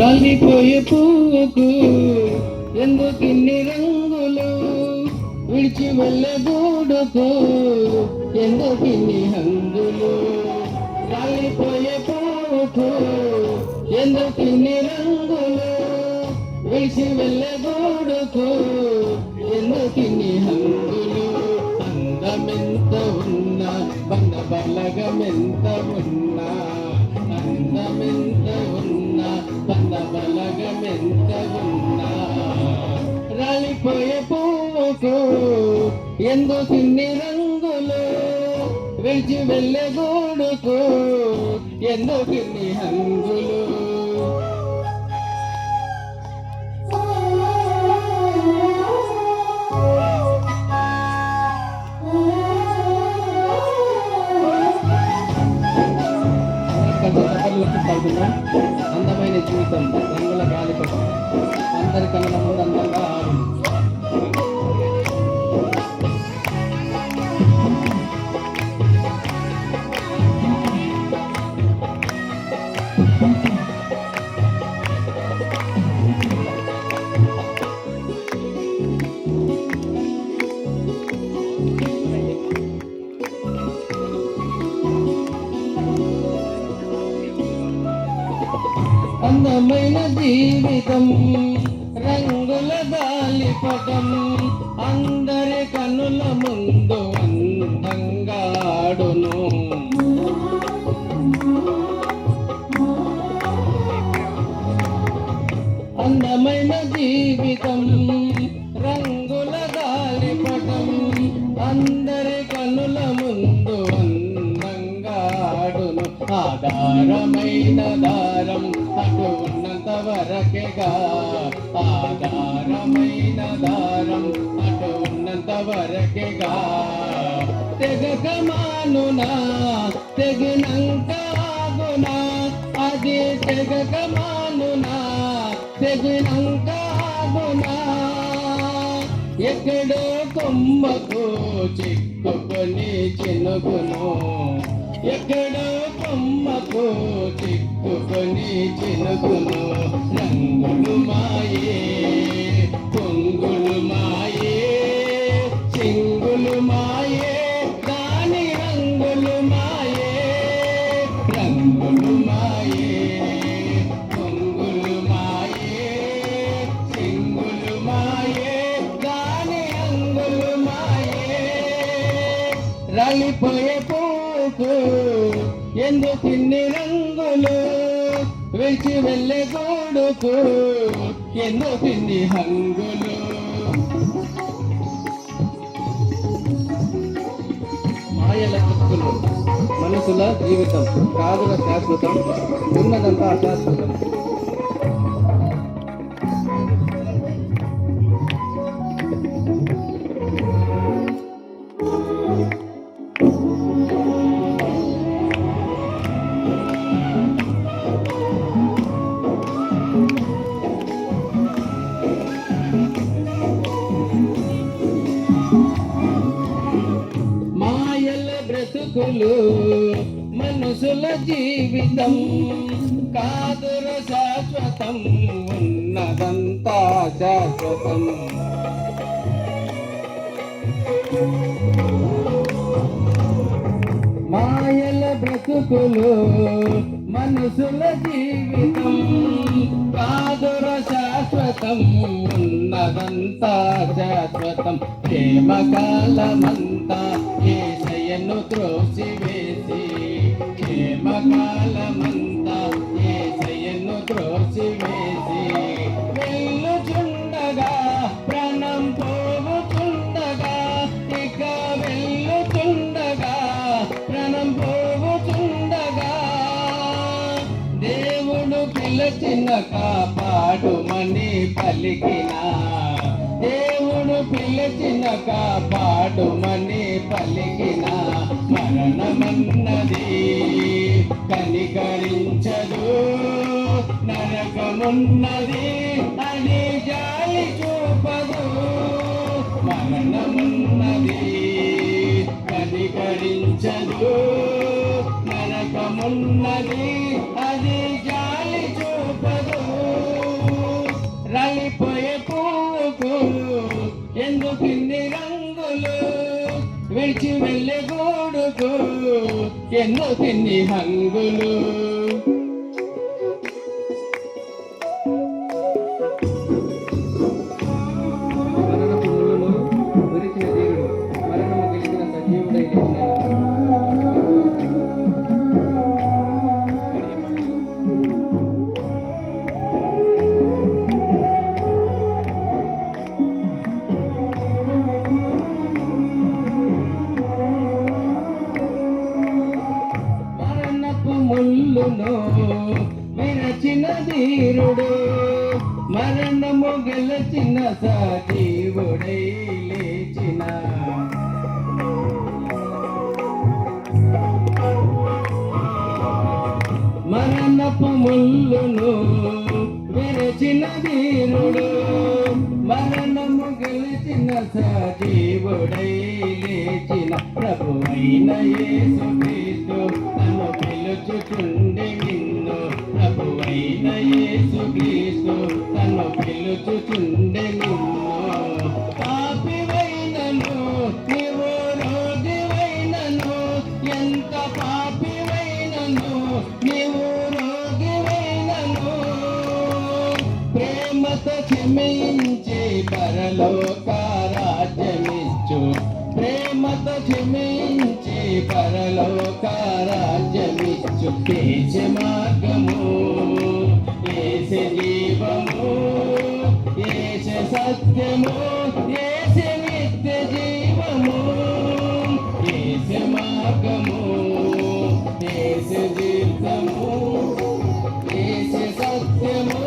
రాలిపోయే పువ్వుకు ఎందుకిన్ని రంగులు? విడిచి వెళ్ళే గూడుకు ఎందుకిన్ని హంగులు? రాలిపోయే పువ్వుకు ఎందుకిన్ని రంగులు? విడిచి వెళ్ళే గూడుకు ఎందుకిన్ని హంగులు? అందమెంత ఉన్నా బంద బలగమెంత ఉన్నా బలగమెంత ఉన్నా రాలిపోయే పువ్వుకు ఎందుకిన్ని రంగులు విడిచి వెళ్ళే గూడుకు ఎందుకిన్ని హంగు అందమైన జీవితం రంగుల గాలిపటం అందరి కళ్ళ ముందు అందంగా ఆడు అందమైన జీవితం రంగుల గాలిపటం అందరి కనుల ముందు అందంగాడును అందమైన జీవితం రంగుల గాలిపటం అందరి కనుల ముందు అందంగాడును ఆధారమైన దారం ఉన్నంత వరకేగా ఆధారమైన దారం అటు ఉన్నంత వరకేగా తెగక మానునా తెగినంక ఆగునా అది తెగక మానునా తెగినంక ఆగునా ఎక్కడో కొమ్మకు చిక్కుకొని చినుకును ఎక్కడో కొమ్మకు చిక్కుకొని చినుకును రంగులు మాయే పొంగులు మాయే చింగులు మాయే దాని రంగులు మాయే రంగులు మాయే పొంగులు మాయే చింగులు మాయే దాని రంగులు మాయే. రాలిపోయే ఎంతో పిన్ని రంగులు విడిచి వెళ్ళే గోడుకు? ఎందుకిన్ని హంగులు? మాయల చిక్కులు మనసుల జీవితం కాదుల శాశ్వతం ఉన్నదంతా అశాశ్వతం. మనుషుల జీవితం కాదుర శాశ్వతం ఉన్నదంతా శాశ్వతం. మాయల బ్రతుకులు మనుషుల జీవితం కాదుర శాశ్వతం ఉన్నదంతా శాశ్వతం. ప్రేమ కాలమంతా ఏసయ్యను త్రోసివేసి ప్రేమ కాలమంతా ఏసయ్యను త్రోసివేసి వెళ్ళుచుండగా ప్రాణం పోవుచుండగా ఇక వెళ్ళుచుండగా ప్రాణం పోవుచుండగా దేవుడు పిలచిన కాపాడుమని పలికినా. దేవుడు పిలచిన కాపాడుమని పలికిన మరణమన్నది. కనికరించదు నరకమున్నది అని జా పిన్ని రంగులు విడిచి వెళ్ళే గోడుకు ఎన్నో పిన్ని హంగులు. విరచిన ధీరుడు మరణము గెలచిన సజీవుడై లేచిన. మరణపు ముళ్ళును విరచిన ధీరుడు మరణము గెలిచిన సజీవుడై లేచిన. ప్రభు అయిన యేసు క్రీస్తు తను పిలుచుచుండి తను పిలుచుచుండి పాపివైనను నీవు రోగివైనను. ఎంత పాపివైనను నీవు రోగివైనను. ప్రేమతో క్షమించి పరలోక రాజ్యమిచ్చు ప్రేమతో క్షమించి పరలోక రాజ్యమిచ్చు దేశ మార్గము. ఏస జీవము ఏస సత్యము ఏస నిత్య జీవము ఏస మార్గము ఏస జీవితము ఏసే సత్యము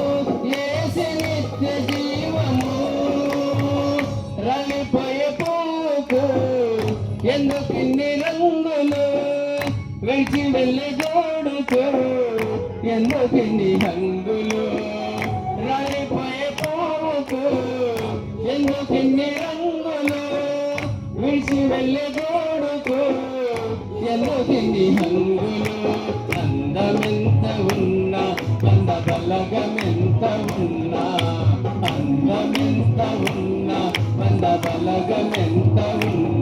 ఏసే నిత్య జీవము. రలిపోయే పోకు ఎందుకు ఇన్ని రంగులు? విడిచి వెళ్ళి జోడుకు ఎందుకు ఇన్ని హంగులు రాలిపోయే పోకు ఎందుకు ఇన్ని రంగులు విడిచి వెళ్ళి జోడుకు ఎందుకిన్ని హంగులు అందమెంత ఉన్నా వంద బలగమెంత ఉన్నా అందమెంత ఉన్నా వంద బలగమెంత ఉన్నా.